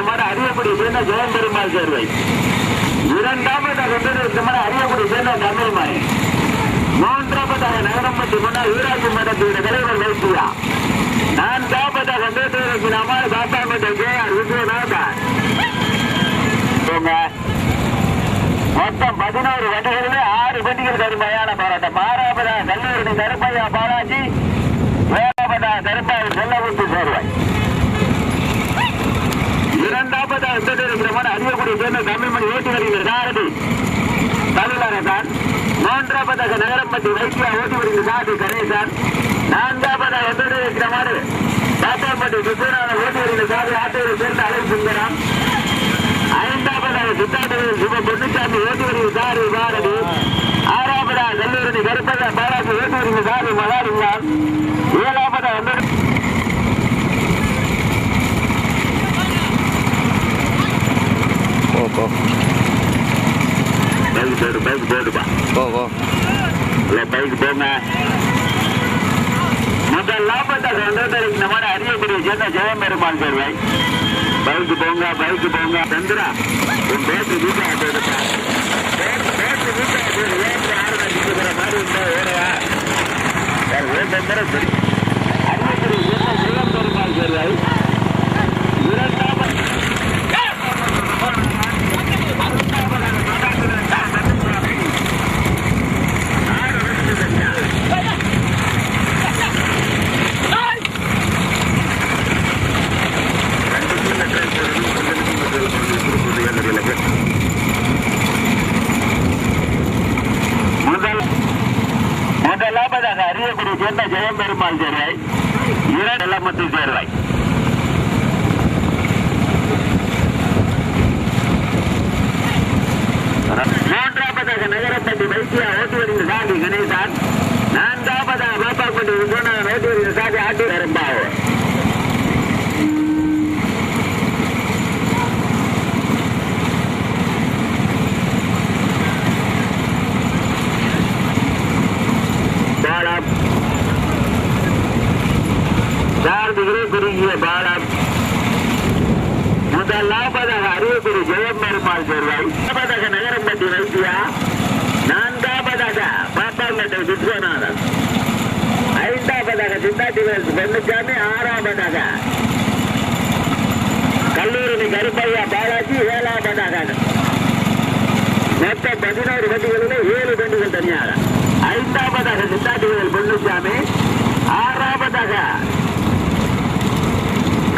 வந்தது இந்த மாதிரி அறியக்கூடிய சேர்ந்த ஜெயம்பெருமாள் சேர்வை. இரண்டாவதாக வந்தது இந்த மாதிரி அறியக்கூடிய சேர்ந்த மாய் மூன்றாவதாக நகரம்பட்டி முன்னாள் ஊராட்சி மன்றத்தின் தலைவர் வைத்தியா நான்காவதாக வந்தது நம்ம காப்பாம்பட்டி கே ஆர் விஸ்வநாதன் போங்க. மொத்தம் பதினோரு வண்டிகளிலே ஆறு வண்டிகள் கருமையான போராட்டம் மாறாவதா கல்லூரி கருப்பையா பாலாஜி ஏழாவதா கருப்பாய் செல்லவுத்து சேர்வாய் இரண்டாவதா இந்த இருக்கிறமான அறியக்கூடிய சேர்ந்த தமிழ்மணி ஓட்டி வருகிற சாரதி தமிழரசன் மூன்றாவதாக நகரம்பட்டி வைத்தியா ஓட்டி வருகிற சாரதி கணேசன் நான்காவதாக எந்த இருக்கிறமான பாப்பாம்பட்டி சுப்பநாதன் ஓட்டி வருகிற சாரதி ஆட்டூரை சேர்ந்த அலை சுந்தரம். ஐந்தாவதாக சித்தாண்டவர் சிவ பொன்னுசாமி ஓட்டி வருகிற சாரி பாரதி. ஆறாவதாக கல்லூரணி கருப்பக பாலாஜி ஓட்டி வருகிற சாரி மலாரிங்கான் ஏழாவதாக வந்து போ. பைக் போடு பைக் போடுப்பா போ. போ இல்ல பைக் போங்க. முதல் லாபத்தாக வந்ததற்கு இந்த மாதிரி அறியக்கூடிய சேர்ந்த ஜெயம்பெருமாள் சேர்வை. பைக் போங்க பைக் போங்க. சந்திரா உன் பேட்டு வீட்டை எடுப்பா. பேட்டு வீட்டை ஏன் ஆரம்பிக்கிற மாதிரி இருந்தா ஓடுவா வேற ஓட்ட சரி. அறியக்கூடிய சேர்ந்த ஜெயம்பெருமாள் சேர்வை. இரண்டாவது முதல் முதலாவதாக அறியக்கூடிய சேர்ந்த ஜெயம்பெருமாள் சேர்வை இரண்டு மற்றும் சேர்வாய் மூன்றாவதாக நகரப்பட்டி வைத்தியா ஓட்டுவரின் சாதி கணேசான். நான்காவதாக பாப்பாப்பட்டி விஸ்வநாதன் ஓட்டுவரின் சாதி ஆட்டி வரும்பாவோ பாலம் சார்பிகளே குறுகிய பாலம் முதலாவதாக அறியக்கூடிய ஜெயம் பெருமாள். சேர்வாய் இரண்டாவதாக நகரம்பட்டி வைத்தியா. நான்காவதாக பாப்பாங்கட்டை விஸ்வநாதன். ஐந்தாவதாக சித்தாட்டி சித்தாட்டிவேல் பெண்ணுச்சாமி. ஆறாவதாக கல்லூரி கருப்பையா பாலாஜி. ஏழாவதாக மொத்தம் பதினோரு வண்டிகளிலே ஏழு வண்டிகள் தனியாக. ஐந்தாவதாக சித்தாட்டிவேல் பொன்னுசாமி ஆறாவதாக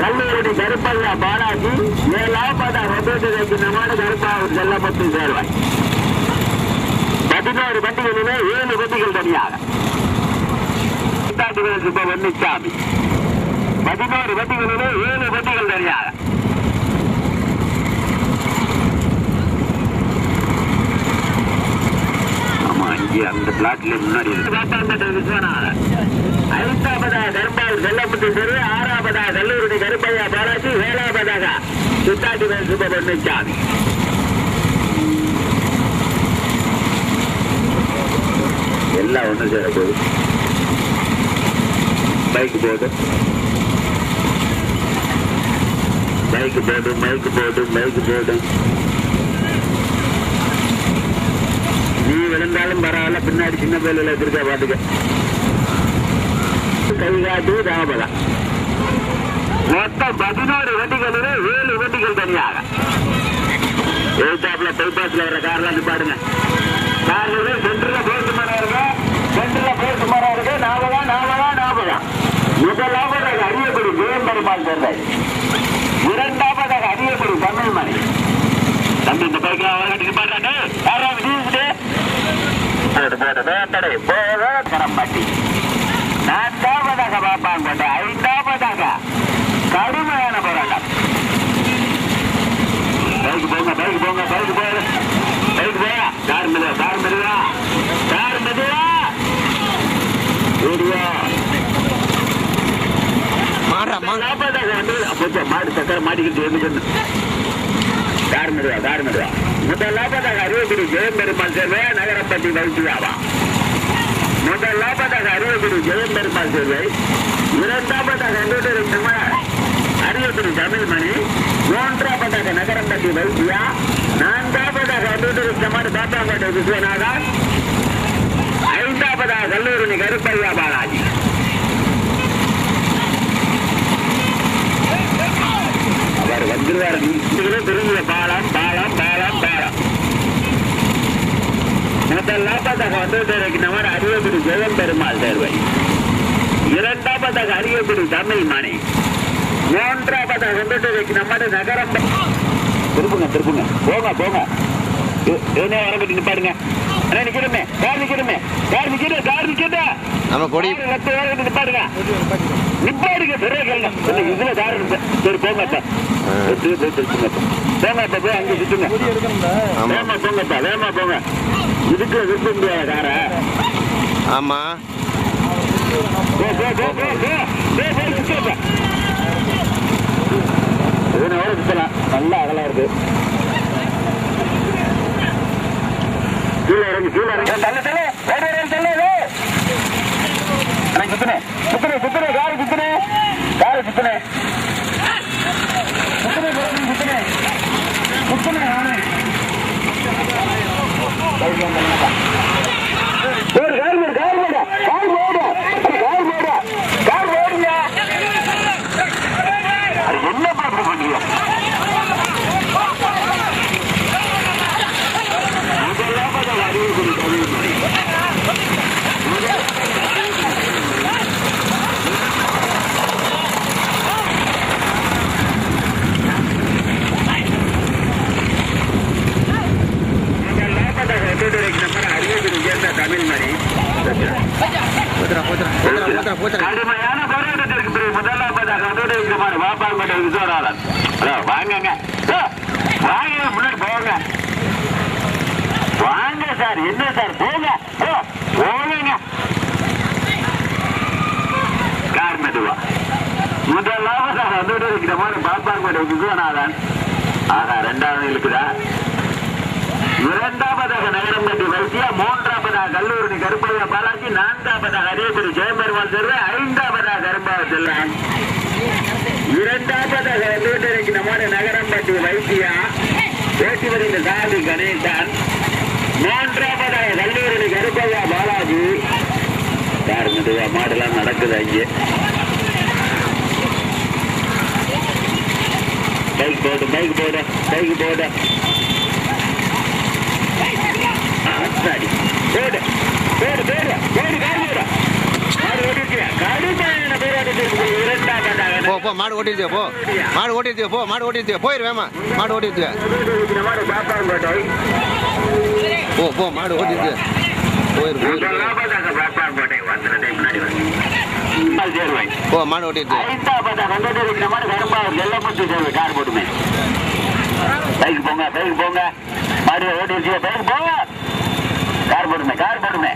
கல்லூரி கருப்பல்லா பாலாஜி. ஏழாவதாக ஒன்பது நம்மாடு கருப்பாவூர் செல்லப்பட்டு சேர்வாய். பதினோரு வண்டிகளிலே ஏழு வண்டிகள் தனியாக. சித்தாட்டிவேல் சுப்ப பொன்னுசாமி பதினோரு வண்டிகளிலே ஏழு வண்டிகள் தனியாக. அந்த பிளாட்ல முன்னாடி ஐந்தாவதாக தர்பால் செல்லப்பட்டு தெரு ஆறாவதாக கல்லூரி கருப்பையா பாலாஜி ஏழாவதாக சித்தாட்டி சுப்பபொன்னுச்சாமி எல்லாம் ஒண்ணு சேர போகுது. பைக் போடு. பைக் போடு மைக் போடு மைக் போடு. நீ விழுந்தாலும் பரவாயில்ல பின்னாடி சின்ன பிள்ளைல வச்சிருக்க பாட்டுக்க கைகாட்டு ராமலா மொத்தம் பதினோரு வண்டிகளில் ஏழு வண்டிகள் தனியாக. எழுத்தாப்புல பைபாஸ்ல வர கார்லாம் நிப்பாடுங்க கார்ல சென்டர்ல போட்டு மரம் இருக்கு. சென்டர்ல போட்டு மரம் இருக்கு. நாமதான் நாமதான் நாமதான். முதலாவதாக அறியப்படும் வேம்பெருமாள் சேர்ந்தாய் இரண்டாவதாக அறியப்படும் தமிழ் மணி தம்பி இந்த பைக்ல அவர்கிட்ட பாடுறாங்க யாராவது நீங்க போடு போடு வேட்டடை போக கரம்பாட்டி நான்காவதாக பாப்பாங்கோட்டை ஐந்தாவதாக கடுமையான போராட்டம். பைக் போங்க பைக் போங்க பைக் போங்க. கார் மெதுவா கார் மெதுவா முதலாவதாக அறுபது ஜெயம்பெருமாள் சேர்வை நகரப்பட்டி வைத்தியாவா முதலாவதாக அறுபது ஜெயம்பெருமாள் சேர்வை இரண்டாவதாக அறுபது அறுபது தமிழ்மணி மூன்றாவதாக நகரப்பட்டி வைத்தியா நான்காவதாக அறுபது சமாடு பாப்பாங்கோட்டை விஸ்வநாதன் ஐந்தாவதாக கல்லூரணி கருப்பையா பாலாஜி. வந்துருவாரு வந்துருவாரு நீங்களும் திரும்பிய பாலம் பாலம் பாலம் பாலம். முதல்லாம் முதலாவதாக வந்ததற்கு நமர் அரியகுடி ஜெயம் பெருமாள் தேர்வை. இரண்டாம் இரண்டாவதாக அரியகுடி தமிழ் மணி மூன்றாவதாக வந்ததற்கு நம்மட நகரம் திருப்புங்க திருப்புங்க. போங்க போங்க. என்ன வரப்பட்டு நிப்பாடுங்க அண்ணா நிக்கிறமே யார் நிக்கிறமே யார் நிக்கிற நிக்கிற நம்ம கொடி. நிப்பாடுங்க இல்ல, இதுல இருக்கு? சரி போங்க அப்ப எடுத்து போய் அங்க சுத்துங்க. ஆமா. வேமா போங்கப்பா வேமா போங்க. இதுக்கு விருப்ப முடியாத கார ஆமா. நல்லா அகலா இருக்கு. கீழே இறங்கி கீழே இறங்கி. சுத்தனே சுத்தனே சுத்தனே காரு சுத்தனே? காரு சுத்தனே? சுத்துனே போறேன் சுத்துனே. நானே. ஒரு கார் போடு கார் போடு கார் என்ன பண்றீங்க தமிழ் மணி. கடுமையான போராட்டத்திற்கு பிறகு முதலாவதாக அதோடு இருக்கிற வாப்பாங்கோட்டை ஹலோ வாங்கங்க வாங்க முன்னாடி போங்க வாங்க சார் என்ன சார் போங்க ஹலோ, போங்க கார் மெதுவா முதலாவதாக அதோடு இருக்கிற மாதிரி பாப்பாங்கோட்டை விஸ்வநாதன். ஆனா ரெண்டாவது இருக்குதா? இரண்டாவதாக நகரம்பட்டி வைத்தியா மூன்றாவதாக கல்லூரி கருப்பையா பாலாஜி நான்காவதாக அரியக்குடி ஜெயபெருமாள் செல்வ ஐந்தாவதாக கரும்பாவ செல்வன் இரண்டாவதாக வந்துவிட்டு நம்முடைய நகரம்பட்டி வைத்தியா பேசி வருகின்ற சாதி கணேசன். மூன்றாவதாக கல்லூரி கருப்பையா பாலாஜி. யார் மாடெல்லாம் நடக்குது அங்கே? பைக் போடு பைக் போடு பைக் போடு ஆத்தாடி. போடு போடு போடு போடு கார் போடு கார் ஓட்டிருக்கியா கடுமையான போராட்டத்திற்கு இரண்டாவதாக போ போ மாடு ஓட்டிருச்சு போ மாடு ஓட்டிருச்சு போ மாடு ஓட்டிருச்சு போயிருவேமா மாடு ஓட்டிருச்சு போ போ மாடு ஓட்டிருச்சு போயிரு போயிரு போ மாடு ஓட்டிருச்சு போங்க போங்க மறுபடியும் ஓடி வச்சு ஓட்டிருச்சு பைக் கார் போடுமே கார் போடுமே.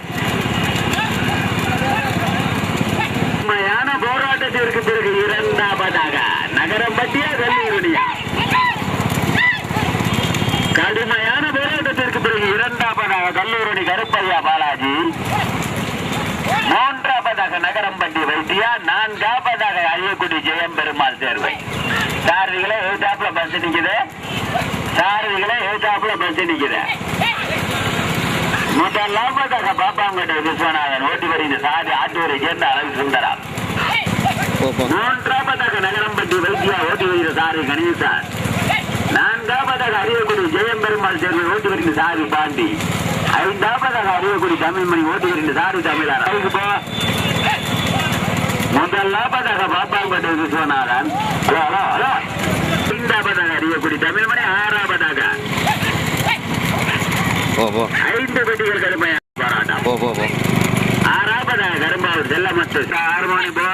உண்மையான போராட்டத்திற்கு பிறகு இரண்டாவதாக நகரம் பற்றிய வெள்ளியுடைய கடுமையான போராட்டத்திற்கு பிறகு இரண்டாவதாக கல்லூரணி கருப்பையா பாலாஜி. மூன்றாவதாக நகரம்பட்டி வைத்தியா நான்காவதாக ஐயக்குடி ஜெயம் பெருமாள் தேர்வை காரணிகளை எழுத்தாப்புல பஸ் நிக்குது? சாரதிகளே ஏத்தாப்புல பஸ் நிக்கிறேன் நிக்குது. முதலாவதாக பாப்பாங்கோட்டை விஸ்வநாதன் ஓட்டி வருகிற சாதி ஆட்டூரை சேர்ந்த அழகு சுந்தரா. போ போ மூன்றாவதாக நகரம்பட்டி வைத்தியா ஓட்டு வருகிற சாரி கணேசன். நான்காவதாக அரியக்குடி ஜெயம் பெருமாள் சேர்ந்த ஓட்டு வருகிற சாரி பாண்டி. ஐந்தாவதாக அரியக்குடி தமிழ்மணி ஓட்டு வருகிற சாரி தமிழர் அதுக்கு போ. முதலாவதாக Pappangottai Viswanathan. Hello hello hello. ஐந்தாவதாக அரியக்குடி தமிழ்மணி ஆறாவதாக. ஐந்து பெட்டிகள் கடுமையான போராட்டம். போ போ போ. ஆறாவதாக கரும்பாவூர் செல்லமத்து. ஆறு மணி போ?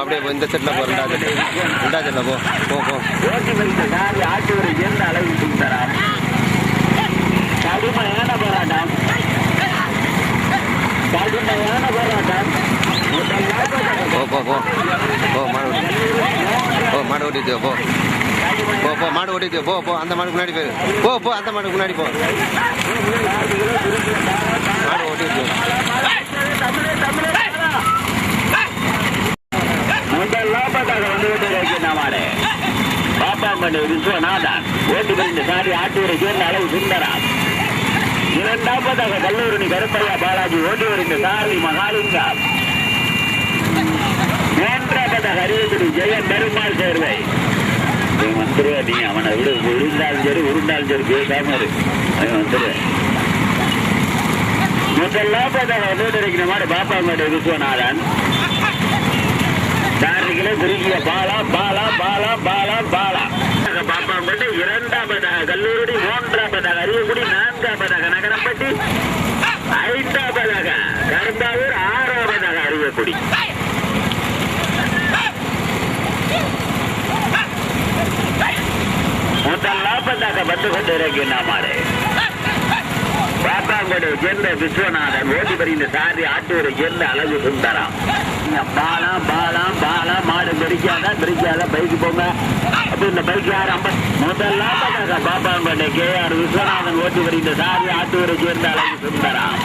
அப்படியே இந்த செட்டில் போ ரெண்டா செட்டு ரெண்டா செட்டில் போ. போ போ. ஓட்டி வைத்த சாரி ஆட்டூரை சேர்ந்த அளவு சுந்தரம் கடுமையான போராட்டம். கடுமையான போராட்டம். போ போ போ. போ ஓட்டிட்டு போ. போ போ மாடு ஓட்டிட்டு போ போ. அந்த மாடு முன்னாடி போயிரு. போ போ அந்த மாடு முன்னாடி போ. மாடு ஓட்டிட்டு முதலாவதாக வந்து கொண்டிருக்கின்ற மாடு. பாப்பாம்பட்டி விஸ்வநாதன். ஓட்டு சாரி ஆட்டூரை சேர்ந்த அளவு சுந்தரம். இரண்டாவதாக கல்லூரணி கருப்பையா பாலாஜி ஓட்டு வருகின்ற சாரி மகாலிங்கம். மூன்றாவதாக அறிவுக்குடி ஜெயன் பெருமாள் சேர்வை. இவன் வந்துருவா நீ அவனை விட. விழுந்தாலும் சரி உருண்டாலும் சரி பேசாம இரு. அவன் வந்துருவேன் முதலாவதாக வந்து இருக்கிற மாதிரி பாப்பாம்பட்டி விஸ்வநாதன். தாரிகளே குறுகிய பாலா பாலா பாலா பாலா பாலா. பாப்பாம்பட்டி இரண்டாவதாக கல்லூரி மூன்றாவதாக அரியக்குடி நான்காவதாக நகரம்பட்டி. ஐந்தாவதாக கரும்பாவூர் ஆறாவதாக அறியக்குடி முதலாவதாக வந்து கொண்டிருக்கின்ற மாடு பாப்பாங்கோடு சேர்ந்த விஸ்வநாதன் ஓட்டி வருகின்ற சாதி ஆட்டூரை சேர்ந்த அழகு சுந்தரம்? பாலம் பாலம் பாலம் மாடு பிரிக்காத பிரிக்காத பைக்கு போங்க. அப்படி இந்த பைக் யார் ஐம்பது முதலாவதாக பாப்பாங்கோட்டை கே ஆர் விஸ்வநாதன் ஓட்டி வருகின்ற சாதி ஆட்டூரை சேர்ந்த அழகு சுந்தரம்?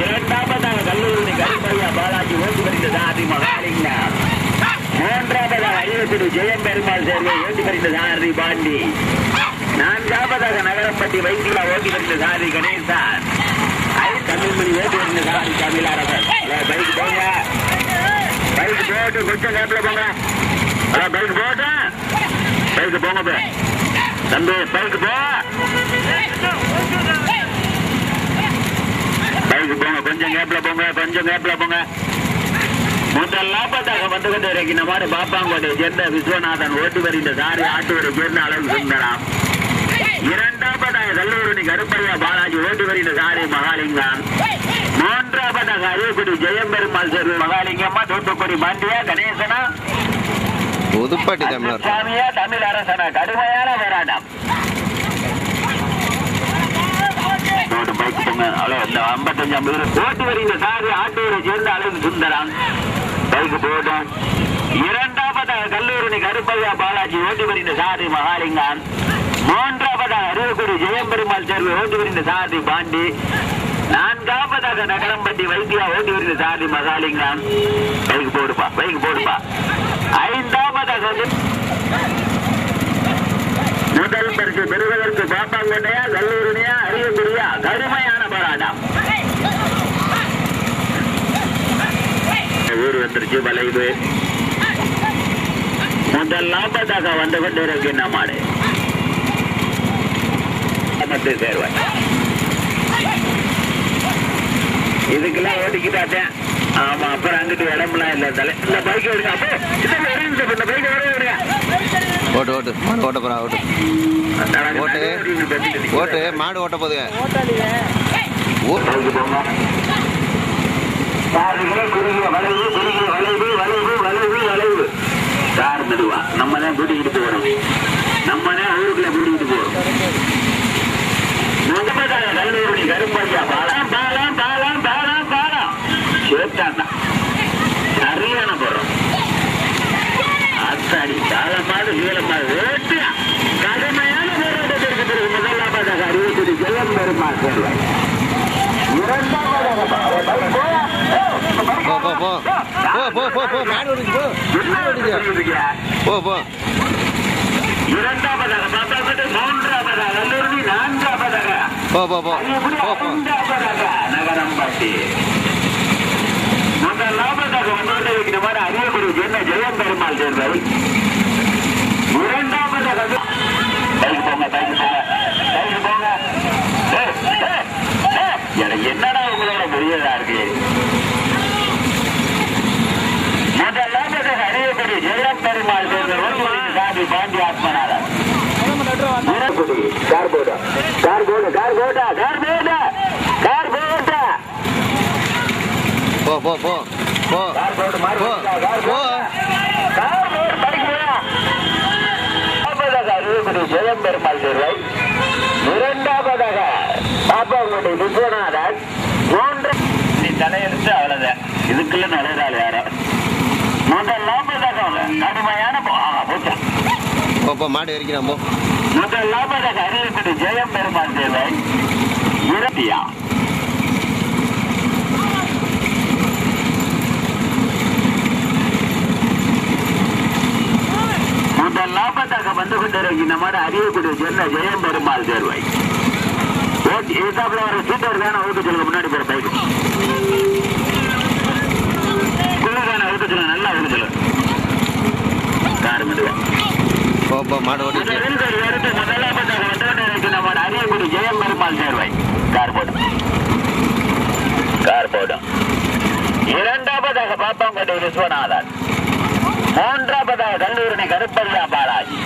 இரண்டாவதாக கல்லூரி கருப்பையா பாலாஜி ஓட்டி வருகின்ற சாதி மகாலிங்கம். ஐயக்குடி ஜெயம் பெருமாள் சேர்வை ஓட்டி வருகின்ற சாரி பாண்டி. நான்காவதாக நகரப்பட்டி வைத்தியா ஓட்டி வருகின்ற சாரி கணேசன். ஐ தமிழ்மணி ஓட்டி வருகின்ற சாரி தமிழரசன். பைக் போங்க. பைக் போட்டு கொஞ்சம் கேப்ல போங்க. பைக் போட்டு. பைக் போங்க. தம்பி பைக் போ. பைக் போங்க கொஞ்சம் கேப்ல போங்க கொஞ்சம் கேப்ல போங்க. முதல் லாபத்தாக வந்து கொண்டு இருக்கின்ற மாதிரி சேர்ந்த விஸ்வநாதன் ஓட்டு வருகின்ற சாரி ஆட்டுவரை சேர்ந்த அளவு சுந்தரம் இரண்டாவதாக கல்லூரணி கருப்பையா பாலாஜி ஓட்டு வருகின்ற சாரி மகாலிங்கம் மூன்றாவதாக அரியக்குடி ஜெயம் பெருமாள் சேர்வு மகாலிங்கம்மா தூத்துக்குடி பாண்டியா கணேசனா புதுப்பாட்டி தமிழர். சாமியா தமிழ் அரசனா கடுமையான போராட்டம். ஐம்பத்தஞ்சு ஐம்பது ஓட்டு வருகின்ற சாரி ஆட்டூரை சேர்ந்த அளவு சுந்தரம் பைக்கு போட்டோம் இரண்டாவதாக கல்லூரணி கருப்பையா பாலாஜி ஓட்டி வருகின்ற சாரி மகாலிங்கம். மூன்றாவதாக அருகக்குடி ஜெயம்பெருமாள் சேர்வு ஓட்டி வருகின்ற சாதி பாண்டி. நான்காவதாக நகரம்பட்டி வைத்தியா ஓட்டி வருகின்ற சாரி மகாலிங்கம். பைக் போடுப்பா பைக் போடுப்பா. ஐந்தாவதாக முதல் பரிசு பெறுவதற்கு பாப்பாங்கோட்டையா கல்லூரினியா அரியக்குடியா கடுமையான போராட்டம். ஊர் வந்துருச்சு வளைவு. முதல் லாபத்தாக வந்து கொண்டிருக்கின்ற மாடு. மத்து சேர்வாய் இதுக்கெல்லாம் ஓட்டிக்கிட்டாத்தேன் ஆமா அப்புறம் அங்கிட்டு இடம்லாம் இல்ல. தலை இந்த பைக் எடுங்க அப்போ இந்த பைக் வர விடுங்க ஓட்டு ஓட்டு. மாடு ஓட்ட போறா ஓட்டு. ஓட்டு. ஓட்டு. மாடு ஓட்ட போதுங்க ஓ சாரிகளே குறுகிய வளைவு குறுகிய வளைவு வளைவு வளைவு வளைவு. சார் மெதுவா நம்ம தான் கூட்டிக்கிட்டு போறோம். நம்ம தான் ஊருக்குள்ள கூட்டிக்கிட்டு போறோம். முகமதாய கல்லூரி கருப்பையா பாலம் பாலம் பாலம் பாலம் சேர்த்தாண்டா சரியான போறோம். அத்தாடி காலமாடு நீளமாடு ஓட்டு. கடுமையான போராட்டத்திற்கு பிறகு முதலாவதாக அறிவிப்பது செல்லம் பெருமாள் சேர்வாய் போ போ போ. போ போ போ போ. போ. போ போ. இரண்டாவதாக பத்தாவது மூன்றாவதாக கல்லூரி நான்காவதாக. போ போ போ. போ போ. வைக்கிற மாதிரி அரியக்குடி சேர்ந்த ஜெயம் பெருமாள் சேர்ந்தது இரண்டாவதாக பைக் போங்க பைக் போங்க. பைக் போங்க. ஏய், ஏய், ஏய், எனக்கு என்னடா உங்களோட பெரியதா இருக்கு முதலாவதாக அரியக்குடி ஜெயம் பெருமாள் சாதி பாண்டி ஆத்மநாதன் கார் போடா கார் போடு கார் போடா கார் போடா கார் போடா போ போ போ போ கார் போடு மாறு போ கார் போ. கார் போடு பைக் போடா முதலாவதாக அரியக்குடி ஜெயம் பெருமாள் தேர்வை இரண்டாவதாக பாப்பாங்குடி விஸ்வநாதன் மூன்று நீ தலையெடுத்து அவ்வளவுதான். இதுக்குள்ள நுழைறாள் யாரும் போ- மாடு எரிக்கிறான் போ. முதல் லாபதாக அறிவிப்பது ஜெயம் பெருமாள் தேவை. இறப்பியா முதல் லாபத்தாக வந்து கொண்டிருக்கிற மாதிரி அறியக்கூடிய சொன்ன ஜெயம் பெருமாள் தேர்வை. ஓகே எதிர்த்தாப்புல வர சீட்டர் தானே ஊக்க சொல்லுங்க முன்னாடி போற பைக். சொல்லுங்க நல்லா சொல்லுங்க கார் மெதுவா போ போ மாடு ஓட்டிட்டு முதலில் மாதிரி அறியக்கூடிய ஜெயம் பெருமாள் தேர்வை கார் போடும் கார் போடும் இரண்டாவதாக பாப்பாங்கோட்டை விஸ்வநாதன். மூன்றாவதாக கல்லூரணி கருப்பையா பாலாஜி.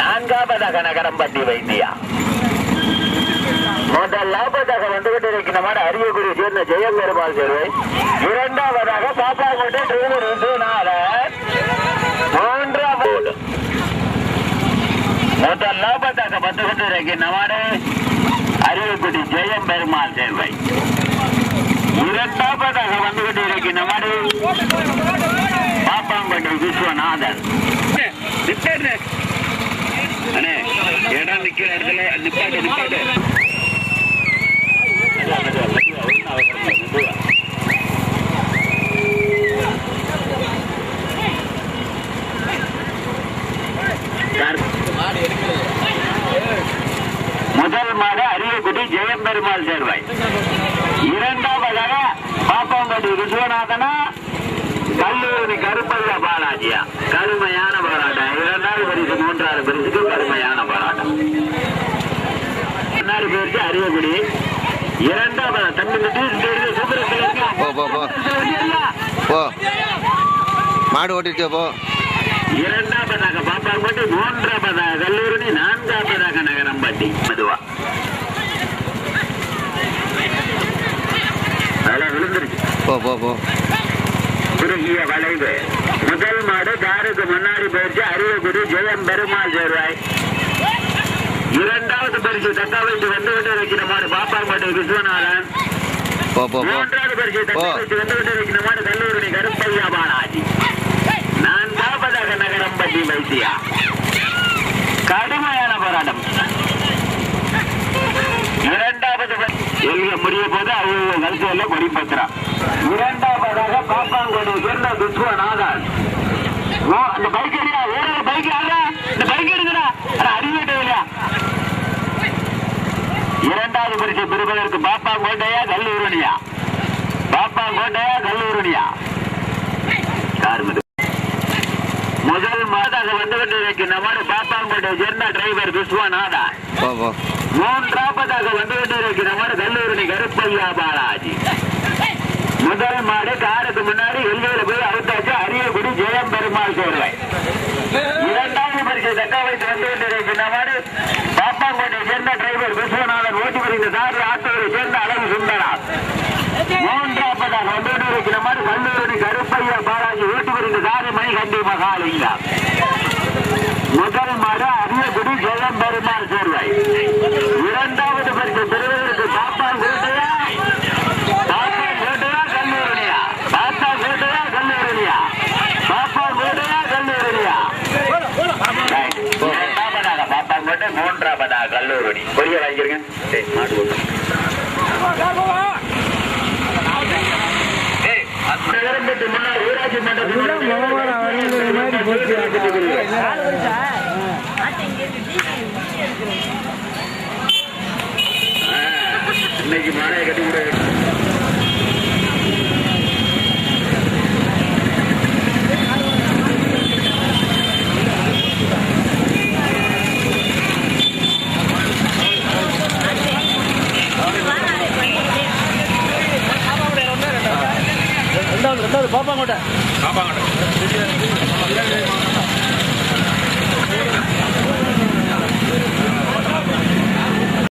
நான்காவதாக நகரம்பட்டி வைத்தியா முதலாவதாக வந்து கொண்டிருக்கிற மாதிரி அரியக்குடி சேர்ந்த ஜெயம் பெருமாள் சேர்வை இரண்டாவதாக பாப்பாங்கோட்டை டிரைவர் விஸ்வநாதன் மூன்றாவது முதலாவதாக பத்து பத்து மாதிரி அறிவுக்குடி ஜெயம் பெருமாள் சேர்வை இரண்டாவதாக வந்துகிட்டு கொண்டிருக்கிற மாதிரி பாப்பாங்கோட்டை விஸ்வநாதன். அண்ணே இடம் நிக்கிற இடத்துல நிப்பாட்டு நிப்பாட்டு. முதல் மாடு அரியக்குடி ஜெயம்பெருமாள் சேர்வாய். இரண்டாவதாக பாப்பாம்பட்டி விஸ்வநாதனா கல்லூரி கருப்பல்ல பாலாஜியா. கருமையான போராட்டம். இரண்டாவது பரிசு மூன்றாவது பரிசுக்கு கருமையான போராட்டம். முன்னாடி அரியக்குடி இரண்டாவது போ போ போ. போ. மாடு ஓட்டிட்டு போ. இரண்டாவதாக பாப்பாம்பட்டி மூன்றாவதாக கல்லூரி நான்காவதாக நகரம்பட்டி மெதுவா. போ போ போ. குறுகிய வளைவு. முதல் மாடு காருக்கு முன்னாடி போயிடுச்சு. அரியக்குடி ஜெயம் பெருமாள் சேர்வாய் இரண்டாவது பரிசு வைத்து வந்து கொண்டு இருக்கிற மாடு பாப்பாம்பட்டி விஸ்வநாதன். மூன்றாவது பரிசு. வைத்து வந்து கொண்டு இருக்கிற கல்லூரி கருப்பையா பாலாஜி. நான்காவதாக நகரம்பட்டி வைத்தியா. கடுமையான போராட்டம். இரண்டாவது எல்க முடிய போது அவங்க கல்ச்சர்ல கொடிப்பத்திரம் இரண்டாவதாக பாப்பாங்கோடு சேர்ந்த விஸ்வநாதன். ஓ அந்த பைக் அடியா ஓடுற பைக் இந்த பைக் இல்லையா இரண்டாவது பரிசு பெறுவதற்கு பாப்பாங்கோட்டையா கல்லூரணியா? பாப்பாங்கோட்டையா கல்லூரணியா? கார்மெண்ட் முதல் மாதாக வந்து கொண்டிருக்கிற மாதிரி பாப்பாங்கோட்டை சேர்ந்த டிரைவர் விஸ்வநாதா. மூன்றாவதாக வந்து கொண்டிருக்கிற மாதிரி கல்லூரி கருப்பையா பாலாஜி. முதல் மாடு காருக்கு முன்னாடி எல்லையில போய் அவுத்தாச்சு அரியக்குடி ஜெயம் பெருமாள் சேர்வை. இரண்டாவது பரிசு தக்க வைத்து வந்து கொண்டிருக்கிற பாப்பாங்கோட்டை சேர்ந்த டிரைவர் விஸ்வநாதன் ஓட்டி வருகிற சாரி ஆத்தூரை சேர்ந்த அழகு சுந்தரா மூன்றாவதாக வந்து கொண்டிருக்கிற மாதிரி கல்லூரி கருப்பையா பாலாஜி ஓட்டி சாரி மகாலிங்கா முதல் மாடு அரியகுடி ஜெயம் பெருமாள் சேர்வை. இரண்டாவது பரிசு திருவிழா பாப்பா கோட்டையா பாப்பா கோட்டையா கல்லூரணியா பாப்பா கோட்டையா கல்லூரணியா பாப்பா கோட்டையா கல்லூரணியா இரண்டாவதாக மூன்றாவதாக கல்லூரணி பொரிய வாங்கிருங்க. சரி, மாடு ஊராட்சி இன்னைக்கு மாலையை கட்டி விட பாப்பாங்கோட்டை. பாப்பாங்கோட்டை.